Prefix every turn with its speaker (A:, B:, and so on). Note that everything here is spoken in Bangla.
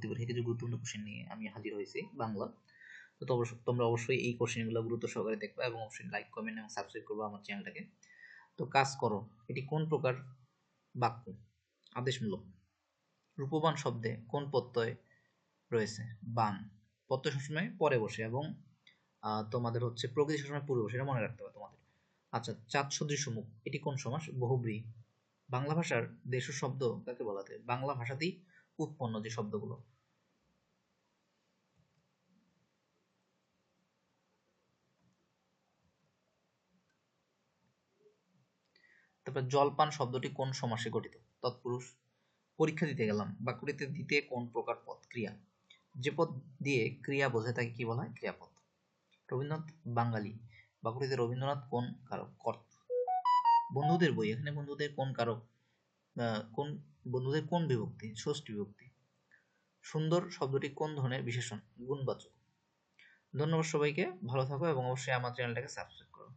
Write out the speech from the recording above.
A: প্রতি পরীক্ষায় কিছু গুরুত্বপূর্ণ কোশ্চেন নিয়ে আমি হাজির হয়েছি বাংলা। তো তোমরা অবশ্যই এই কোশ্চেনগুলো গুরুত্ব সহকারে দেখবে এবং অবশ্যই লাইক কমেন্ট এবং সাবস্ক্রাইব করবে আমার চ্যানেলটাকে তো কাজ করো, এটি কোন প্রকার বাক্য? আদেশমূলক। রূপবান শব্দে কোন প্রত্যয় রয়েছে? বান। প্রত্যয় সবসময় পরে বসে এবং তোমাদের হচ্ছে প্রকৃতি সবসময় পূর্বে বসে, এটা মনে রাখতে হবে তোমাদের। আচ্ছা চাঁদ সদৃশ মুখ, এটি কোন সমাস? বহুব্রী। বাংলা ভাষার দেশ শব্দ কাকে বলা হয়? বাংলা ভাষাতেই উৎপন্ন যে শব্দগুলো। তারপর জলপান শব্দটি কোন সমাসে গঠিত? তৎপুরুষ, পরীক্ষা দিতে গেলাম। বাক্যটিতে দিতে কোন প্রকার পদ? ক্রিয়া। যে পদ দিয়ে ক্রিয়া বোঝায় তাকে কি বলা হয়? ক্রিয়াপদ। রবীন্দ্রনাথ বাঙালি। বাক্যটিতে রবীন্দ্রনাথ কোন কারক? কর্ত। বন্ধুদের বই। এখানে বন্ধুদের কোন কারক? কোন বন্ধুদের কোন বিভক্তি? ষষ্ঠী বিভক্তি। সুন্দর শব্দটি কোন ধরনের? বিশেষণ, গুণবাচক। ধন্যবাদ সবাইকে, ভালো থাকো এবং অবশ্যই আমার চ্যানেলটাকে সাবস্ক্রাইব করো।